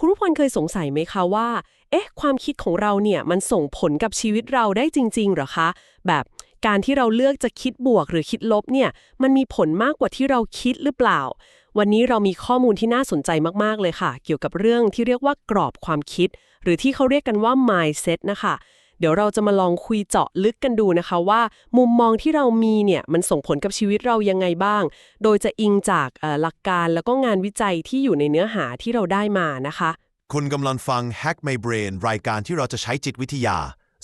คุณรุพลเคยสงสัยไหมคะว่า เอ๊ะ ความคิดของเราเนี่ยมันส่งผลกับชีวิตเราได้จริงๆหรอคะ แบบการที่เราเลือกจะคิดบวกหรือคิดลบเนี่ยมันมีผลมากกว่าที่เราคิดหรือเปล่า วันนี้เรามีข้อมูลที่น่าสนใจมากๆเลยค่ะ เกี่ยวกับเรื่องที่เรียกว่ากรอบความคิด หรือที่เขาเรียกกันว่า mindset นะคะ เดี๋ยวเราจะมาลองคุยเจาะลึกกันดูนะคะว่า มุมมองที่เรามีเนี่ยมันส่งผลกับชีวิตเรายังไงบ้าง โดยจะอิงจากเอ่อหลักการแล้วก็งานวิจัยที่อยู่ในเนื้อหาที่เราได้มานะคะ คุณกำลังฟัง Hack My Brain รายการที่เราจะใช้จิตวิทยา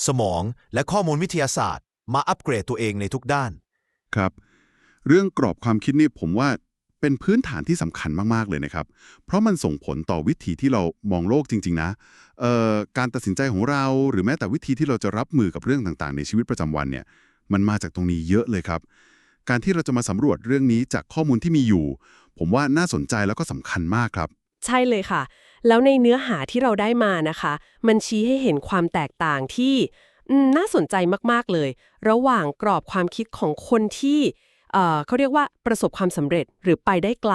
สมอง และข้อมูลวิทยาศาสตร์ มาอัปเกรดตัวเองในทุกด้าน ครับ เรื่องกรอบความคิดนี่ผมว่า เป็นพื้นฐานที่สำคัญมากๆเลยนะครับ เพราะมันส่งผลต่อวิธีที่เรามองโลกจริง ๆ นะเอ่อการตัดสินใจของเราหรือแม้แต่วิธีที่เราจะรับมือกับเรื่องต่างๆ ในชีวิตประจำวันเนี่ยมันมาจากตรงนี้เยอะเลยครับ การที่เราจะมาสำรวจเรื่องนี้จากข้อมูลที่มีอยู่ ผมว่าน่าสนใจแล้วก็สำคัญมากครับ ใช่เลยค่ะ แล้วในเนื้อหาที่เราได้มานะคะ มันชี้ให้เห็นความแตกต่างที่น่าสนใจมากๆเลย ระหว่างกรอบความคิดของคนที่ เอ่อเขาเรียกว่าประสบความสำเร็จหรือไปได้ไกล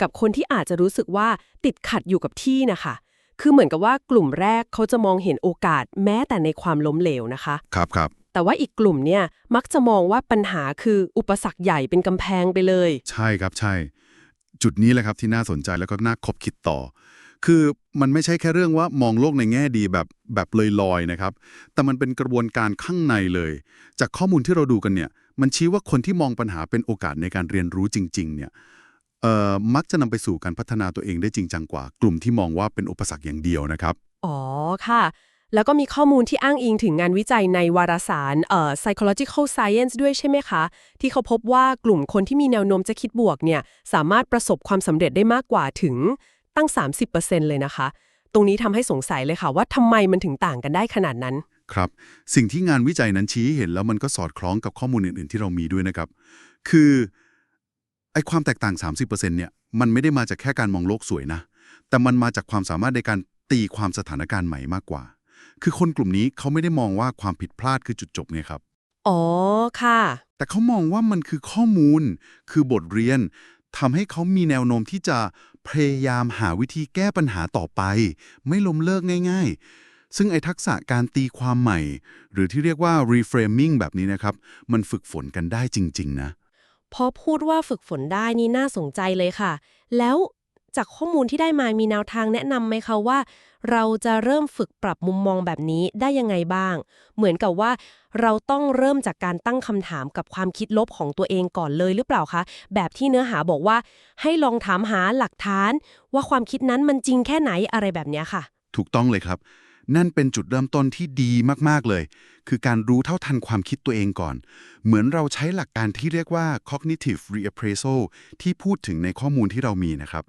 กับคนที่อาจจะรู้สึกว่าติดขัดอยู่กับที่นะคะ คือเหมือนกับว่ากลุ่มแรกเขาจะมองเห็นโอกาสแม้แต่ในความล้มเหลวนะคะ ครับครับแต่ว่าอีกกลุ่มเนี่ยมักจะมองว่าปัญหาคืออุปสรรคใหญ่เป็นกำแพงไปเลย ใช่ครับใช่ จุดนี้แหละครับที่น่าสนใจแล้วก็น่าคบคิดต่อ คือมันไม่ใช่แค่เรื่องว่ามองโลกในแง่ดีแบบแบบลอยๆนะครับ แต่มันเป็นกระบวนการข้างในเลย จากข้อมูลที่เราดูกันเนี่ยมันชี้ว่าคนที่มองปัญหาเป็นโอกาสในการเรียนรู้จริง ๆ เนี่ยเอ่อมักจะนำไปสู่การพัฒนาตัวเองได้จริงจังกว่า กลุ่มที่มองว่าเป็นอุปสรรคอย่างเดียวนะครับ อ๋อค่ะ แล้วก็มีข้อมูลที่อ้างอิงถึงงานวิจัยในวารสารเอ่อ psychological science ด้วยใช่ไหมคะ ที่เขาพบว่ากลุ่มคนที่มีแนวโน้มจะคิดบวกเนี่ยสามารถประสบความสำเร็จได้มากกว่าถึงตั้ง 30%เลยนะคะ ตรงนี้ทำให้สงสัยเลยค่ะว่าทำไมมันถึงต่างกันได้ขนาดนั้น ครับ สิ่งที่งานวิจัยนั้นชี้ให้เห็นแล้วมันก็สอดคล้องกับข้อมูลอื่น ๆ ที่เรามีด้วยนะครับ คือไอ้ความแตกต่าง 30%เนี่ยมันไม่ได้มาจากแค่การมองโลกสวยนะ แต่มันมาจากความสามารถในการตีความสถานการณ์ใหม่มากกว่า คือคนกลุ่มนี้เขาไม่ได้มองว่าความผิดพลาดคือจุดจบไงครับ อ๋อค่ะ แต่เขามองว่ามันคือข้อมูล คือบทเรียนทำให้เขามีแนวโน้มที่จะพยายามหาวิธีแก้ปัญหาต่อไป ไม่ล้มเลิกง่าย ๆ ซึ่งไอ้ทักษะการตีความใหม่ หรือที่เรียกว่า reframing แบบนี้นะครับ มันฝึกฝนกันได้จริง ๆ นะพอพูดว่าฝึกฝนได้นี่น่าสนใจเลยค่ะ แล้วจากข้อมูลที่ได้มามีแนวทางแนะนำไหมคะว่า เราจะเริ่มฝึกปรับมุมมองแบบนี้ได้ยังไงบ้าง เหมือนกับว่าเราต้องเริ่มจากการตั้งคำถามกับความคิดลบของตัวเองก่อนเลยหรือเปล่าคะ แบบที่เนื้อหาบอกว่า ให้ลองถามหาหลักฐาน ว่าความคิดนั้นมันจริงแค่ไหนอะไรแบบเนี้ยค่ะ ถูกต้องเลยครับ นั่นเป็นจุดเริ่มต้นที่ดีมากๆเลย คือการรู้เท่าทันความคิดตัวเองก่อน เหมือนเราใช้หลักการที่เรียกว่า cognitive reappraisal ที่พูดถึงในข้อมูลที่เรามีนะครับ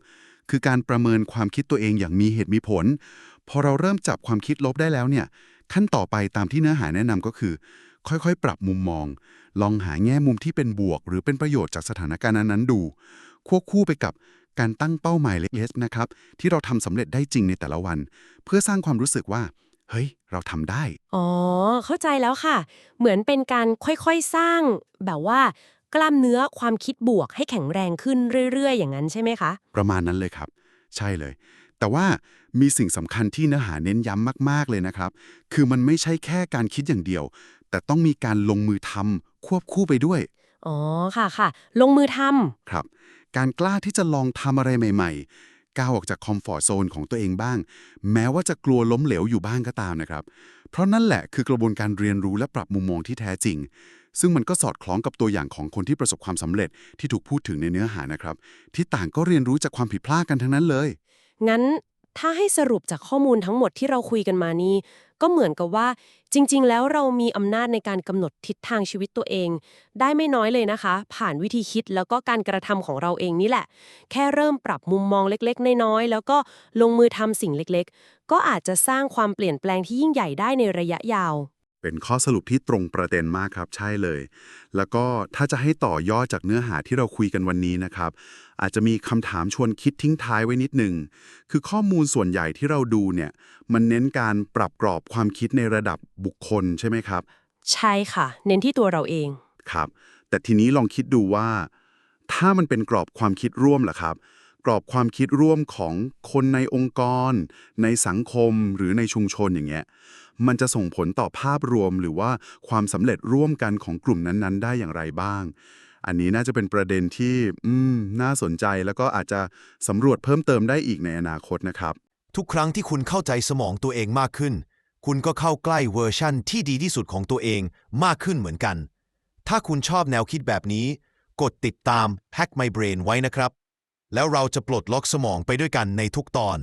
คือการประเมินความคิดตัวเองอย่างมีเหตุมีผล พอเราเริ่มจับความคิดลบได้แล้วเนี่ย ขั้นต่อไปตามที่เนื้อหาแนะนำก็คือ ค่อยๆ ปรับมุมมอง ลองหาแง่มุมที่เป็นบวก หรือเป็นประโยชน์จากสถานการณ์นั้นๆดู ควบคู่ไปกับ การตั้งเป้าหมายเล็กๆนะครับที่เราทำสำเร็จได้จริงในแต่ละวัน เพื่อสร้างความรู้สึกว่า เฮ้ย เราทำได้ อ๋อ เข้าใจแล้วค่ะ เหมือนเป็นการค่อยๆสร้าง แบบว่ากล้ามเนื้อความคิดบวกให้แข็งแรงขึ้นเรื่อย ๆ อย่างนั้นใช่ไหมคะ ประมาณนั้นเลยครับ ใช่เลย แต่ว่ามีสิ่งสำคัญที่เนื้อหาเน้นย้ำมาก ๆ เลยนะครับ คือมันไม่ใช่แค่การคิดอย่างเดียว แต่ต้องมีการลงมือทำควบคู่ไปด้วย อ๋อค่ะค่ะ ลงมือทำครับ การกล้าที่จะลองทำอะไรใหม่ ๆ ก้าวออกจากคอมฟอร์ทโซนของตัวเองบ้าง แม้ว่าจะกลัวล้มเหลวอยู่บ้างก็ตามนะครับ เพราะนั่นแหละคือกระบวนการเรียนรู้และปรับมุมมองที่แท้จริง ซึ่งมันก็สอดคล้องกับตัวอย่างของคนที่ประสบความสำเร็จที่ถูกพูดถึงในเนื้อหานะครับ ที่ต่างก็เรียนรู้จากความผิดพลาดกันทั้งนั้นเลยงั้น ถ้าให้สรุปจากข้อมูลทั้งหมดที่เราคุยกันมานี้ ก็เหมือนกับว่า จริง ๆ แล้วเรามีอำนาจในการกำหนดทิศทางชีวิตตัวเอง ได้ไม่น้อยเลยนะคะ ผ่านวิธีคิดแล้วก็การกระทำของเราเองนี่แหละ แค่เริ่มปรับมุมมองเล็กๆ น้อยๆ แล้วก็ลงมือทำสิ่งเล็กๆ ก็อาจจะสร้างความเปลี่ยนแปลงที่ยิ่งใหญ่ได้ในระยะยาว เป็นข้อสรุปที่ตรงประเด็นมากครับ ใช่เลย แล้วก็ถ้าจะให้ต่อยอดจากเนื้อหาที่เราคุยกันวันนี้นะครับ อาจจะมีคำถามชวนคิดทิ้งท้ายไว้นิดหนึ่งคือข้อมูลส่วนใหญ่ที่เราดูเนี่ยมันเน้นการปรับกรอบความคิดในระดับบุคคลใช่ไหมครับ ใช่ค่ะ เน้นที่ตัวเราเองครับ แต่ทีนี้ลองคิดดูว่า ถ้ามันเป็นกรอบความคิดร่วมล่ะครับ กรอบความคิดร่วมของคนในองค์กร ในสังคมหรือในชุมชนอย่างเงี้ยมันจะส่งผลต่อภาพรวมหรือว่าความสำเร็จร่วมกันของกลุ่มนั้นๆ ได้อย่างไรบ้าง อันนี้น่าจะเป็นประเด็นที่อืมน่าสนใจแล้วก็อาจจะสำรวจเพิ่มเติมได้อีกในอนาคตนะครับ ทุกครั้งที่คุณเข้าใจสมองตัวเองมากขึ้น คุณก็เข้าใกล้เวอร์ชั่นที่ดีที่สุดของตัวเองมากขึ้นเหมือนกัน ถ้าคุณชอบแนวคิดแบบนี้ กดติดตาม Hack My Brain ไว้นะครับ แล้วเราจะปลดล็อกสมองไปด้วยกันในทุกตอน